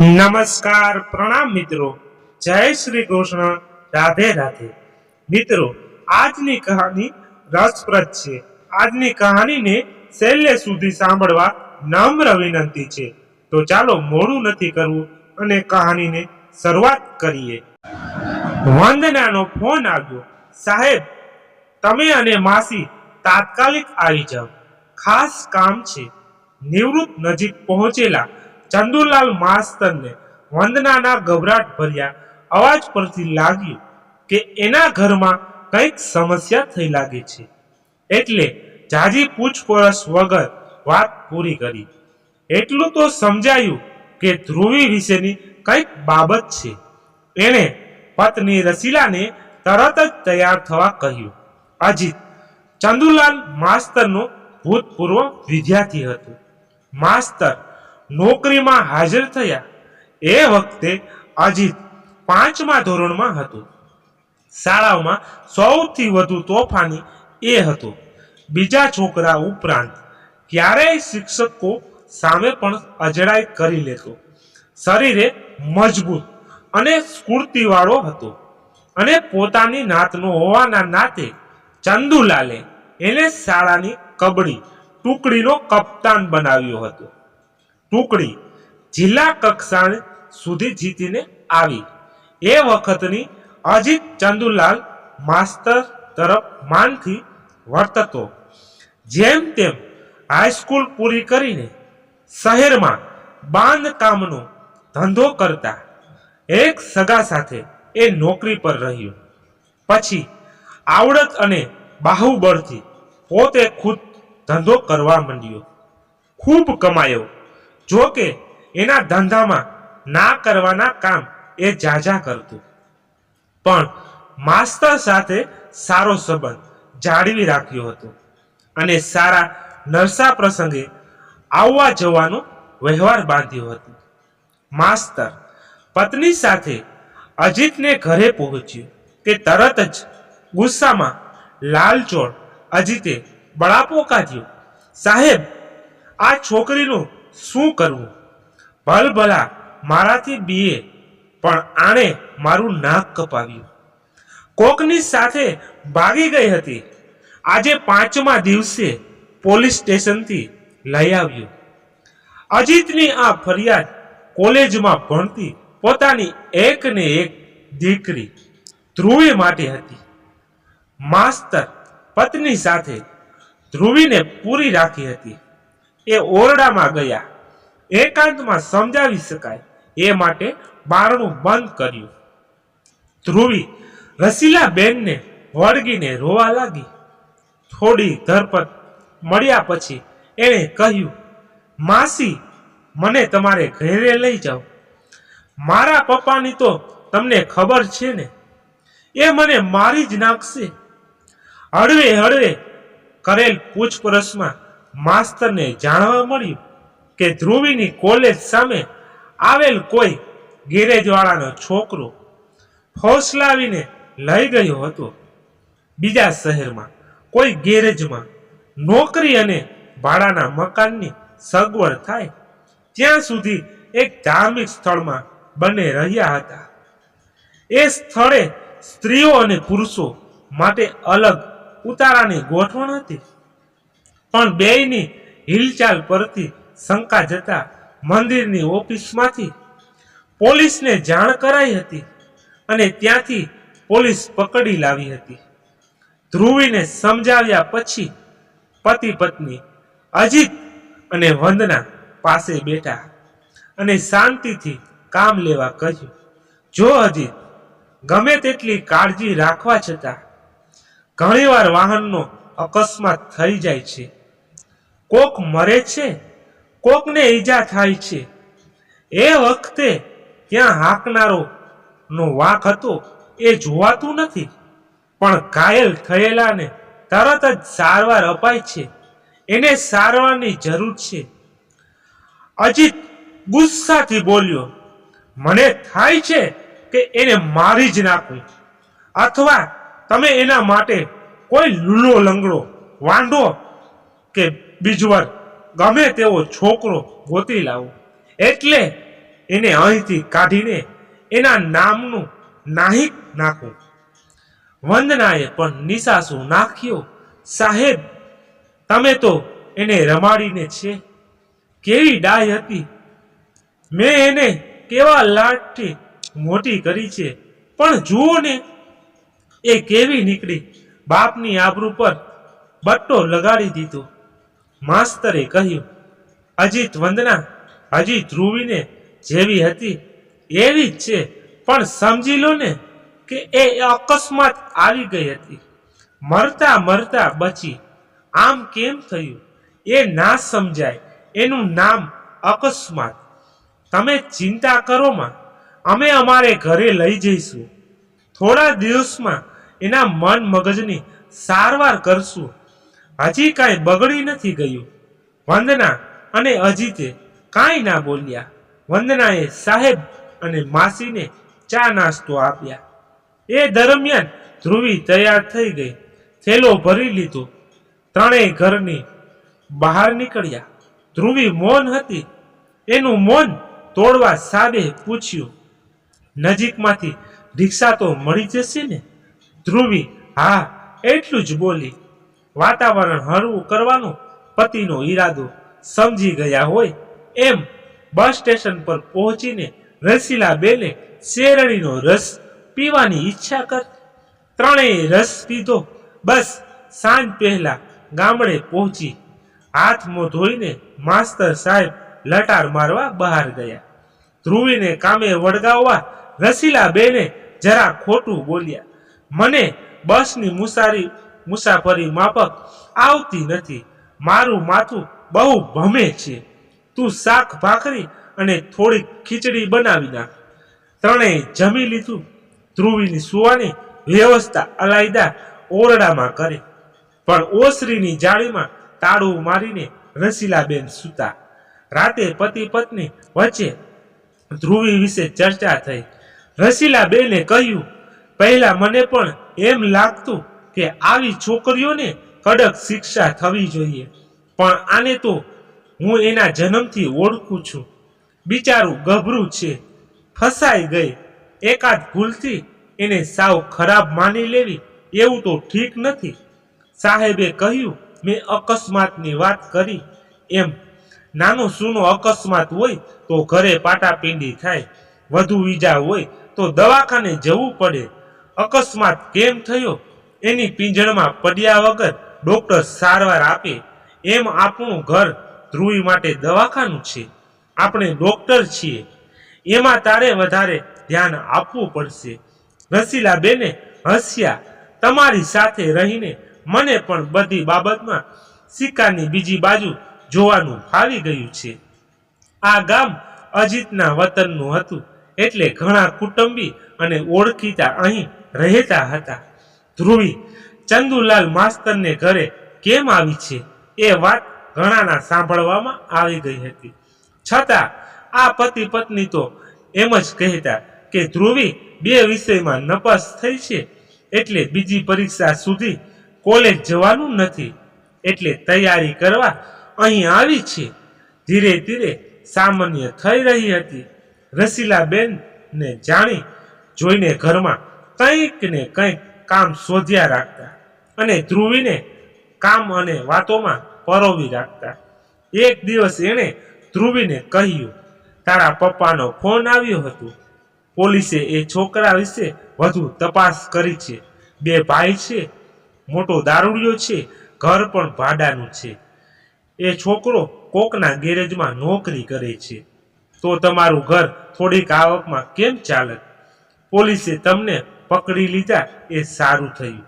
નમસ્કાર, પ્રણામ મિત્રો. જય શ્રી કૃષ્ણ. રાધે રાધે. મિત્રો, આજની કહાની રસપ્રદ છે. આજની કહાનીને છેલ્લે સુધી સાંભળવા નમ્ર વિનંતી છે. તો ચાલો મોડું નથી કરવું અને કહાનીને શરૂઆત કરીએ. વંદનાનો ફોન આવ્યો. સાહેબ, તમે અને માસી તાત્કાલિક આવી જાઓ. ખાસ કામ છે. નિવૃત્ત નજીક પહોંચેલા ચંદુલાલ માસ્તરને વંદનાના ગભરાટ ભર્યા. અવાજ પરથી લાગ્યું કે એના ઘરમાં કંઈક સમસ્યા થઈ લાગે છે. એટલે જાજી પૂછપરછ વગર વાત પૂરી કરી. એટલું તો સમજાયું કે ધ્રુવી વિશેની કંઈક બાબત છે. એણે પત્ની રસીલાને તરત જ તૈયાર થવા કહ્યું. અજીત, ચંદુલાલ માસ્તરનો ભૂતપૂર્વ વિદ્યાર્થી હતો. માસ્તર નોકરીમાં હાજર થયા. એ વખતે અજીત પાંચમા ધોરણમાં હતો. શાળામાં સૌથી વધુ તોફાની એ હતો. બીજા છોકરા ઉપરાંત ક્યારેય શિક્ષકો સામે પણ અજડાઈ કરી લેતો. શરીરે મજબૂત અને સ્ફૂર્તિવાળો હતો અને પોતાની નાતનો હોવાના નાતે ચંદુલાલે એને શાળાની કબડી ટુકડીનો કપ્તાન બનાવ્યો હતો. ટુકડી જિલ્લા કક્ષા સુધી જીતીને આવી. એ વખતની અજીત ચંદુલાલ માસ્તર તરફ માનથી વર્તતો. જેમ તેમ હાઈસ્કૂલ પૂરી કરીને શહેરમાં બાંધકામનો ધંધો કરતા એક સગા સાથે એ નોકરી પર રહ્યો. પછી આવડત અને બાહુબળથી પોતે ખુદ ધંધો કરવા માંડ્યો. ખૂબ કમાયો. જો કે એના ધંધામાં ના કરવાના કામ એ જાજા કરતું. પણ માસ્તર સાથે સારો સંબંધ જાળવી રાખ્યો હતો અને સારા નરસા પ્રસંગે આવવા જવાનો વ્યવહાર બાંધ્યો હતો. માસ્તર પત્ની સાથે અજીતને ઘરે પહોંચ્યો કે તરત જ ગુસ્સામાં લાલચોળ અજીતે બળાપો કાઢ્યો. સાહેબ, આ છોકરીનું શું કરવું? ભલભલા મારાથી બીએ, પણ આણે મારું નાક કપાવ્યું. કોકની સાથે ભાગી ગઈ હતી. આજે પાંચમા દિવસે પોલીસ સ્ટેશનથી લઈ આવ્યું. અજીતની આ ફરિયાદ કોલેજમાં ભણતી પોતાની એક ને એક દીકરી ધ્રુવી માટે હતી. માસ્તર પત્ની સાથે ધ્રુવીને પૂરી રાખી હતી. એ ઓરડામાં ગયા. એકાંતમાં સમજાવી શકાય. એ માટે બારણું બંધ કર્યું. ધ્રુવી રસીલા બેનને વળગીને રોવા લાગી. થોડી ધરપત મળ્યા પછી એણે કહ્યું, માસી, મને તમારે ઘરે લઈ જાઓ. મારા પપ્પાની તો તમને ખબર છે ને. એ મને મારી જ નાખશે. હળવે હળવે કરેલ પૂછપરછમાં માસ્તરને જાણવા મળ્યું કે ધ્રુવીની કોલેજ સામે આવેલ કોઈ ગેરેજવાળાનો છોકરો ફોસલાવીને લઈ ગયો હતો. બીજા શહેરમાં કોઈ ગેરેજમાં નોકરી અને ભાડાના મકાનની સગવડ થાય ત્યાં સુધી એક ધાર્મિક સ્થળમાં બંને રહ્યા હતા. એ સ્થળે સ્ત્રીઓ અને પુરુષો માટે અલગ ઉતારાની ગોઠવણ હતી. પણ બેયની હિલચાલ પરથી શંકા જતા મંદિરની ઓફિસમાંથી પોલીસને જાણ કરાઈ હતી અને ત્યાંથી પોલીસ પકડી લાવી હતી. ધ્રુવીને સમજાવ્યા પછી પતિ પત્ની અજીત અને વંદના પાસે બેઠા અને શાંતિથી કામ લેવા કહ્યું, જો અજીત, ગમે તેટલી કાળજી રાખવા છતાં ઘણીવાર વાહનનો અકસ્માત થઈ જાય છે. કોક મરે છે, કોકને ઈજા થાય છે. એ વખતે ત્યાં હાંકનારો નો વાંક હતો, એ જોવાતું નથી. પણ ઘાયલ થયેલાને તરત જ સારવાર અપાય છે, એને સારવારની જરૂર છે. અજીત ગુસ્સાથી બોલ્યો, મને થાય છે કે એને મારી જ નાખું. અથવા તમે એના માટે કોઈ લૂલો લંગડો વાંડો કે બીજવર ગમે તેવો છોકરો ગોતી લાવો. એટલે એને અહીંથી કાઢીને એના નામનું નાહી નાખું. વંદનાએ પણ નિશાસુ નાખ્યો. સાહેબ, તમે તો એને રમાડીને છે. કેવી ડાય હતી. મેં એને કેવા લાટથી મોટી કરી છે. પણ જુઓ ને, એ કેવી નીકળી. બાપની આબરૂ પર બટ્ટો લગાડી દીધો. માસ્તરે કહ્યું, અજીત વંદના હજી ધ્રુવીને જેવી હતી એવી જ છે, પણ સમજી લો ને કે એ અકસ્માત આવી ગઈ હતી. મરતા મરતા બચી. આમ કેમ થયું? એ ના સમજાય. એનું નામ અકસ્માત. તમે ચિંતા કરો માં. અમે અમારે ઘરે લઈ જઈશું. થોડા દિવસમાં એના મન મગજની સારવાર કરશું. હજી કાંઈ બગડી નથી ગયું. વંદના અને અજીતે કાંઈ ના બોલ્યા. વંદનાએ સાહેબ અને માસીને ચા નાસ્તો આપ્યા. એ દરમિયાન ધ્રુવી તૈયાર થઈ ગઈ. થેલો ભરી લીધો. ત્રણેય ઘરની બહાર નીકળ્યા. ધ્રુવી મૌન હતી. એનું મૌન તોડવા સાબે પૂછ્યું, નજીકમાંથી રિક્ષા તો મળી જશે ને? ધ્રુવી, હા, એટલું જ બોલી વાતાવરણ હળવું કરવાનો પતિનો ઈરાદો સમજી ગયા હોય એમ બસ સ્ટેશન પર પહોંચીને રસીલા બેને શેરડીનો રસ પીવાની ઈચ્છા કર. ત્રણેય રસ પીધો. બસ સાંજ પહેલા ગામડે પહોંચી હાથ મોં ધોઈને માસ્તર સાહેબ લટાર મારવા બહાર ગયા. ધ્રુવીને કામે વળગાવવા રસીલા બેને જરા ખોટું બોલ્યા. મને બસની મુસારી મુસાફરી માફક આવતી નથી. મારું માથું બહુ ભમે છે. તું શાક ભાખરી અને થોડીક ખીચડી બનાવી નાખ. ત્રણેય જમી લીધું. ધ્રુવીની સુવાની વ્યવસ્થા અલાયદા ઓરડામાં કરે. પણ ઓસરીની જાળીમાં તાળું મારીને રસીલાબેન સૂતા. રાતે પતિ પત્ની વચ્ચે ધ્રુવી વિશે ચર્ચા થઈ. રસીલાબેને કહ્યું, પહેલા મને પણ એમ લાગતું કે આવી છોકરીઓને કડક શિક્ષા થવી જોઈએ. પણ આને તો હું એના જન્મથી ઓળખું છું. બિચારું ગભરું છે. ફસાઈ ગઈ. એકાદ ભૂલથી એને સાવ ખરાબ માની લેવી એવું તો ઠીક નથી. સાહેબે કહ્યું, મેં અકસ્માતની વાત કરી. એમ. નાનો સૂનો અકસ્માત હોય તો ઘરે પાટાપિંડી થાય. વધુ ઈજા હોય તો દવાખાને જવું પડે. અકસ્માત કેમ થયો? એની પીંજણમાં પડ્યા વગર ડોક્ટર સારવાર આપે એમ આપણું ઘર ધ્રુવી માટે દવાખાનું છે. આપણે ડોક્ટર છીએ. એમાં તારે વધારે ધ્યાન આપવું પડશે. રસીલા બેને હસ્યા તમારી સાથે રહીને મને પણ બધી બાબતમાં સિક્કાની બીજી બાજુ જોવાનું ફાવી ગયું છે. આ ગામ અજીતના વતનનું હતું એટલે ઘણા કુટુંબી અને ઓળખીતા અહીં રહેતા હતા. ધ્રુવી ચંદુલાલ માસ્તરને ઘરે કેમ આવી છે? એ વાત ઘણાના સાંભળવામાં આવી ગઈ હતી. છતાં આ પતિ પત્ની તો એમ જ કહેતા કે ધ્રુવી બે વિષયમાં નપાસ થઈ છે એટલે બીજી પરીક્ષા સુધી કોલેજ જવાનું નથી. એટલે તૈયારી કરવા અહીં આવી છે. ધીરે ધીરે સામાન્ય થઈ રહી હતી. રસીલાબેન ને જાણી જોઈને ઘરમાં કંઈક ને કંઈક કામ શોધ્યા રાખતા અને ધ્રુવીને કામ અને વાતોમાં પરોવી રાખતા. એક દિવસ એણે ધ્રુવીને કહ્યું, તારા પપ્પાનો ફોન આવ્યો હતો. પોલીસે એ છોકરા વિશે વધુ તપાસ કરી છે. બે ભાઈ છે, મોટો દારૂડિયો છે, ઘર પણ ભાડાનું છે. એ છોકરો કોકના ગેરેજમાં નોકરી કરે છે. તો તમારું ઘર થોડીક આવકમાં કેમ ચાલે? પોલીસે તમને પકડી લીધા એ સારું થયું.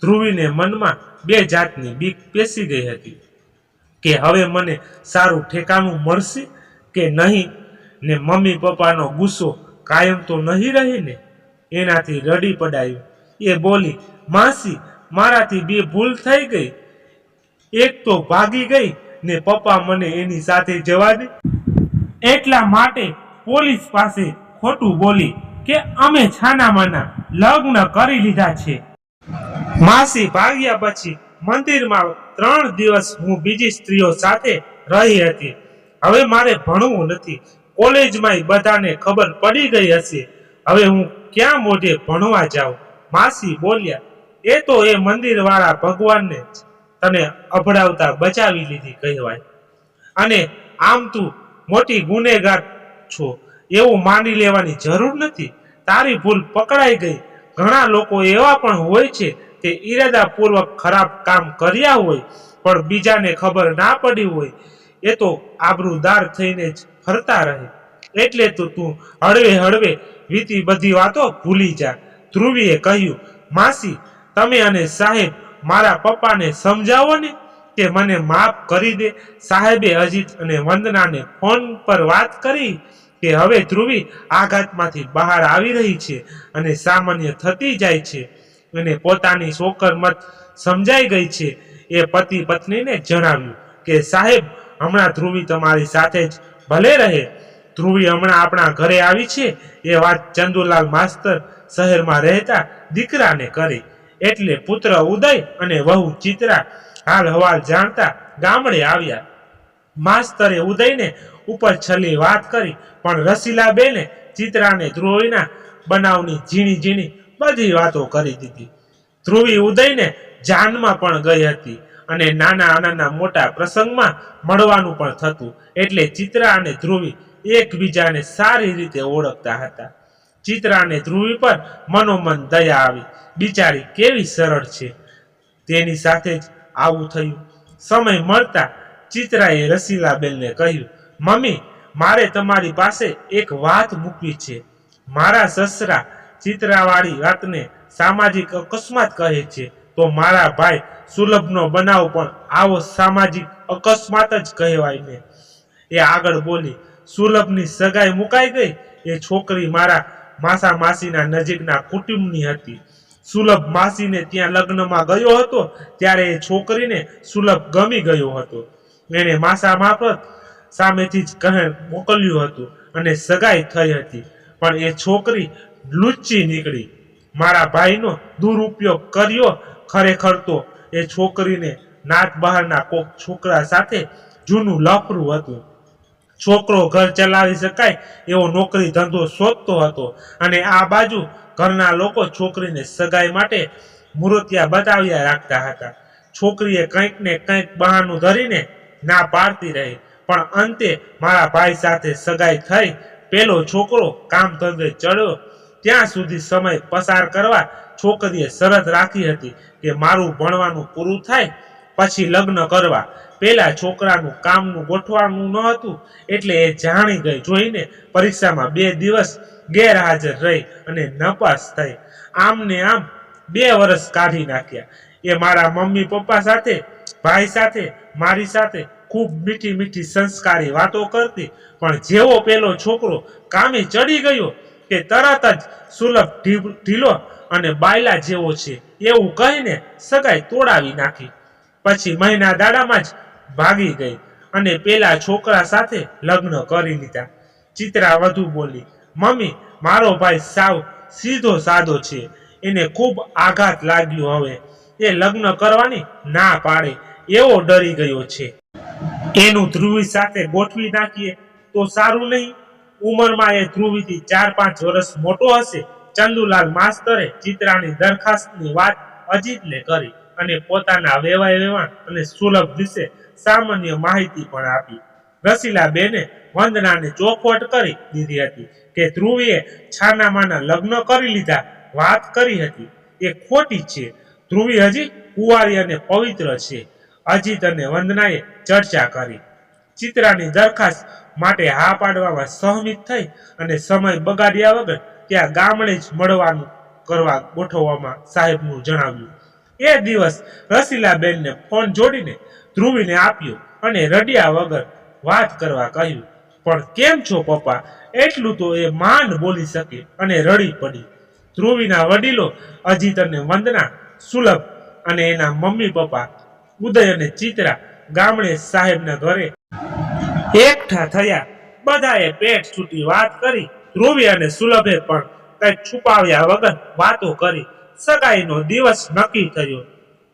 ધ્રુવીને મનમાં બે જાતની બીક પેસી ગઈ હતી. કે હવે મને સારું ઠેકાણું મળશે કે નહીં ને મમ્મી પપ્પાનો ગુસ્સો કાયમ તો નહીં રહે ને? એનાથી રડી પડાયું. એ બોલી, માસી, મારાથી બે ભૂલ થઈ ગઈ. એક તો ભાગી ગઈ ને પપ્પા મને એની સાથે જવા દે. એટલા માટે પોલીસ પાસે ખોટું બોલી કે અમે છાનામાના લગ્ન કરી લીધા છે. માસી ભાગ્યા પછી મંદિરમાં ત્રણ દિવસ હું બીજી સ્ત્રીઓ સાથે રહી હતી. હવે મારે ભણવું નથી. કોલેજમાં બધાને ખબર પડી ગઈ હશે. હવે હું ક્યાં મોઢે ભણવા જાઉં? માસી બોલ્યા, એ તો એ મંદિરવાળા ભગવાનને તને અભડાવતા બચાવી લીધી કહેવાય. અને આમ તું મોટી ગુનેગાર છો. એવું માની લેવાની જરૂર નથી. તારી ભૂલ પકડાઈ ગઈ. ઘણા લોકો એવા પણ હોય છે કે ઈરાદાપૂર્વક ખરાબ કામ કર્યા હોય, પણ બીજાને ખબર ના પડી હોય. એ તો આબરૂદાર થઈને જ ફરતા રહે. એટલે તો તું હળવે હળવે વીતી બધી વાતો ભૂલી જા. ધ્રુવીએ કહ્યું, માસી, તમે અને સાહેબ મારા પપ્પાને સમજાવો ને કે મને માફ કરી દે. સાહેબે અજીત અને વંદનાને ફોન પર વાત કરી. કે હવે ધ્રુવી આઘાતમાંથી બહાર આવી રહી છે અને સામાન્ય થતી જાય છે અને પોતાની શોકર મત સમજાઈ ગઈ છે. એ પતિ પત્નીને જણાવ્યું કે, સાહેબ, હમણાં ધ્રુવી તમારી સાથે જ ભલે રહે. ધ્રુવી હમણાં આપણા ઘરે આવી છે. એ વાત ચંદુલાલ માસ્તર શહેરમાં રહેતા દીકરાને કરી. એટલે પુત્ર ઉદય અને વહુ ચિત્રા હાલ હવાલ જાણતા ગામડે આવ્યા. માસ્તરે ઉદયને ઉપર છલી વાત કરી, પણ રસીલાબેને ચિત્રાને ધ્રુવીના બનાવની ઝીણી ઝીણી બધી વાતો કરી દીધી. ધ્રુવી ઉદયને જાનમાં પણ ગઈ હતી અને નાના નાના મોટા પ્રસંગમાં મળવાનું પણ થતું, એટલે ચિત્રા અને ધ્રુવી એકબીજાને સારી રીતે ઓળખતા હતા. ચિત્રા અને ધ્રુવી પર મનોમન દયા આવી. બિચારી કેવી સરળ છે. તેની સાથે જ આવું થયું. સમય મળતા ચિત્રાએ રસીલાબેનને કહ્યું મમ્મી, મારે તમારી પાસે એક વાત મૂકવી છે. મારા સસરા ચિત્રાવાળી વાતને સામાજિક અકસ્માત કહે છે. તો મારા ભાઈ સુલભનો બનાવ પણ આવો સામાજિક અકસ્માત જ કહેવાય ને. એ આગળ બોલી, સુલભની સગાઈ મુકાઈ ગઈ? એ છોકરી મારા માસા માસીના નજીકના કુટુંબની હતી. સુલભ માસીને ત્યાં લગ્નમાં ગયો હતો, ત્યારે એ છોકરીને સુલભ ગમી ગયો હતો. એને માસા મારફત સામેથી જ કહે મોકલ્યું હતું અને સગાઈ થઈ હતી. પણ એ છોકરી લુચ્ચી નીકળી. મારા ભાઈનો દુરુપયોગ કર્યો ખરેખર તો એ છોકરીને નાત બહારના કોક છોકરા સાથે જૂનું લફરું હતું. છોકરો ઘર ચલાવી શકાય એવો નોકરી ધંધો શોધતો હતો અને આ બાજુ ઘરના લોકો છોકરીને સગાઈ માટે મૂર્તિયા બતાવ્યા રાખતા હતા. છોકરીએ કંઈક ને કંઈક બહાનું ધરીને ના પાડતી રહી. પણ અંતે મારા ભાઈ સાથે સગાઈ થઈ પેલો છોકરો કામ ધંધે ચડ્યો. ત્યાં સુધી સમય પસાર કરવા છોકરીએ શરત રાખી હતી કે મારું ભણવાનું પૂરું થાય, પછી લગ્ન કરવા. પેલા છોકરાનું કામનું ગોઠવાનું ન હતું, એટલે એ જાણી ગઈ જોઈને પરીક્ષામાં બે દિવસ ગેરહાજર રહી અને નપાસ થઈ. આમ ને આમ બે વર્ષ કાઢી નાખ્યા. એ મારા મમ્મી પપ્પા સાથે, ભાઈ સાથે, મારી સાથે ખૂબ મીઠી મીઠી સંસ્કારી વાતો કરતી. પણ જેવો પેલો છોકરો કામે ચડી ગયો કે તરત જ સુલભ ઢીલો અને બાયલા જેવો છે. એવું કહીને સગાઈ તોડાવી નાખી. પછી મહિના દાડામાં જ ભાગી ગઈ અને પેલા છોકરા સાથે લગ્ન કરી લીધા. ચિત્રા વધુ બોલી, મમ્મી, મારો ભાઈ સાવ સીધો સાદો છે. એને ખૂબ આઘાત લાગ્યો હવે. એ લગ્ન કરવાની ના પાડે. એવો ડરી ગયો છે. એનું ધ્રુવી સાથે ગોઠવી નાખીએ તો સારું નહીં. ઉંમરમાં એ ધ્રુવીથી ચાર પાંચ વર્ષ મોટો હશે. ચંદુલાલ માસ્તરે ચિત્રાની દરખાસ્તની વાત અજીતને કરી અને પોતાના વેવાય વેવાણ અને સુલભ વિશે સામાન્ય માહિતી પણ આપી. રસીલા બેને વંદનાને ચોખવટ કરી દીધી હતી કે ધ્રુવીએ છાનામાના લગ્ન કરી લીધા વાત કરી હતી. એ ખોટી છે. ધ્રુવી હજી કુંવારી અને પવિત્ર છે. અજીત અને વંદનાએ ચર્ચા કરી. ચિત્રાની દરખાસ્ત માટે હા પાડવામાં સહમિત થઈ અને સમય બગાડ્યા વગર ત્યાં ગામડે જ મળવાનું કરવા ગોઠવવામાં સાહેબનું જણાવ્યું. એ દિવસ રસીલાબેનને ફોન જોડીને ધ્રુવીને આપ્યો અને રડ્યા વગર વાત કરવા કહ્યું, પણ કેમ છો પપ્પા? એટલું તો એ માંડ બોલી શકે અને રડી પડી. ધ્રુવીના વડીલો અજીત અને વંદના સુલભ અને એના મમ્મી પપ્પા, ઉદય અને ચિત્રા ગામડે સાહેબના ઘરે એકઠા થયા, બધાએ પેટ છૂટી વાત કરી. ધ્રુવી અને સુલભે પણ કઈ છુપાવ્યા વગર વાતો કરી. સગાઈનો દિવસ નક્કી થયો.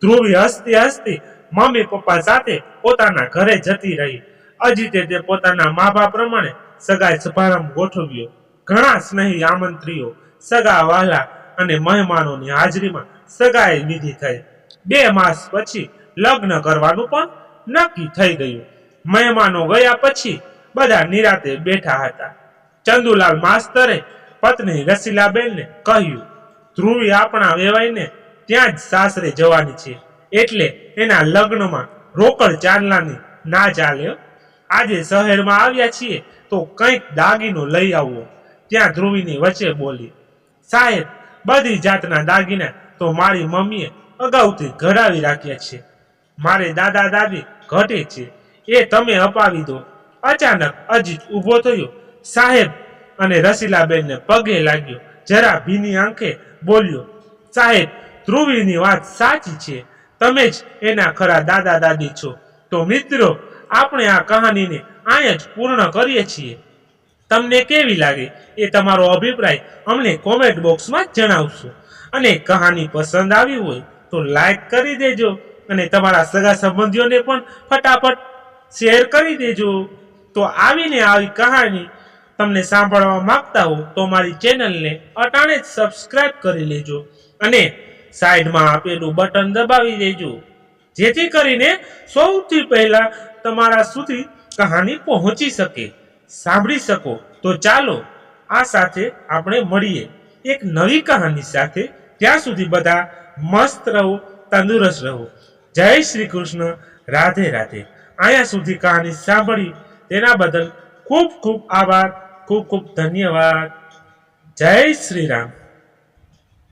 ધ્રુવી હસતી હસતી મમ્મી પપ્પા સાથે પોતાના ઘરે જતી રહી. અજીતે તે પોતાના મા બાપ પ્રમાણે સગાઈ સમારંભ ગોઠવ્યો. ઘણા સ્નેહી આમંત્રીઓ સગા વાલા અને મહેમાનોની હાજરીમાં સગાઈ વિધિ થઈ. બે માસ પછી લગ્ન કરવાનું પણ નક્કી થઈ ગયું. મહેમાનો ગયા પછી બધા નિરાતે બેઠા હતા. ચંદુલાલ માસ્તરે પત્ની રસીલાબેનને કહ્યું, ધ્રુવી આપણા વેવાઈને ત્યાં જ સાસરે જવાની છે. એટલે એના લગ્નમાં રોકડ ચાંદલાની ના ચાલે આજે શહેરમાં આવ્યા છીએ તો કંઈક દાગીનો લઈ આવવો ત્યાં ધ્રુવીની વચ્ચે બોલી, સાહેબ, બધી જાતના દાગીના તો મારી મમ્મીએ અગાઉથી ઘડાવી રાખ્યા છે. મારે દાદા દાદી ઘટે છે. એ તમે અપાવી દો. અચાનક અજીત ઊભો થયો. સાહેબ, અને રસીલાબેનને પગે લાગ્યો. જરા ભીની આંખે બોલ્યો, સાહેબ, ધ્રુવીની વાત સાચી છે. તમે જ એના ખરા દાદા દાદી છો. તો મિત્રો, આપણે આ કહાનીને અહીંયા જ પૂર્ણ કરીએ છીએ. તમને કેવી લાગે એ તમારો અભિપ્રાય અમને કોમેન્ટ બોક્સમાં જણાવશો. અને કહાની પસંદ આવી હોય તો લાઈક કરી દેજો. અને તમારા સગા સંબંધીઓને પણ ફટાફટ શેર કરી દેજો. તો આવીને આવી કહાની તમને સાંભળવા માંગતા હો તો મારી ચેનલને અટાણે જ સબસ્ક્રાઇબ કરી લેજો અને સાઈડમાં આપેલું બટન દબાવી દેજો. જેથી કરીને સૌથી પહેલા તમારા સુધી કહાની પહોંચી શકે. સાંભળી શકો. તો ચાલો આ સાથે આપણે મળીએ. એક નવી કહાની સાથે. ત્યાં સુધી બધા મસ્ત રહો, તંદુરસ્ત રહો. જય શ્રી કૃષ્ણ. રાધે રાધે. અહીંયા સુધી કહાની સાંભળી તેના બદલ ખૂબ ખૂબ આભાર, ખૂબ ખૂબ ધન્યવાદ. જય શ્રી રામ.